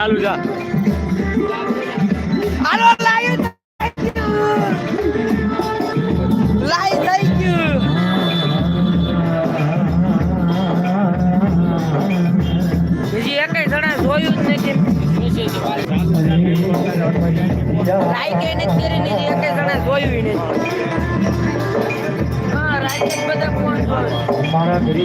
ચાલુ જા. આલો લાઈવ લાઈવ થઈ ગયું બીજી એકે જણા જોયું જ નથી. લાઈક એને કરી ને એકે જણા જોયું નથી. હા રાઈટ બધા કોણ મારા ઘરે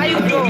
Ayun po.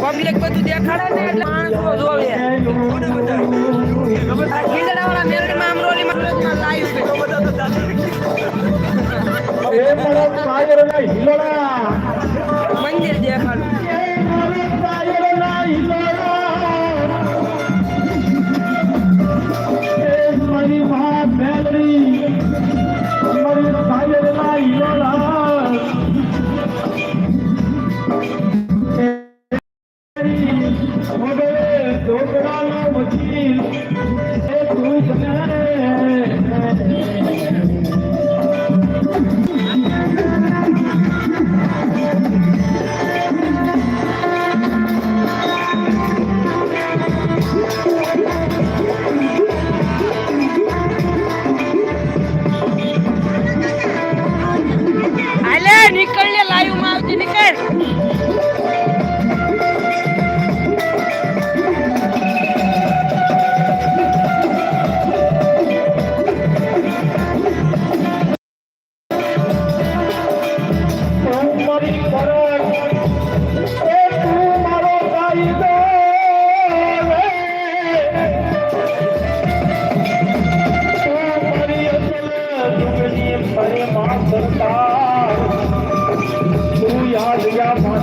પબ્લિક બધું દેખાડે ને એટલે માણસો જોવે. આ ખીંદડાવાળા મેલડીમાં અમરોલીમાં લાઈવ છે.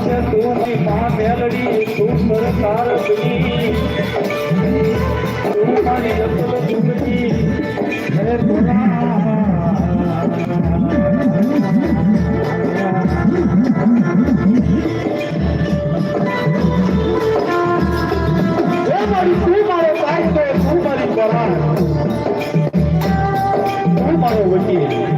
છે તુની મા મેલડી તું સરકાર બની. તું મારી લખલો તુમજી હે મારો વકીલ.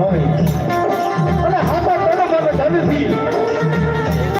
হয়।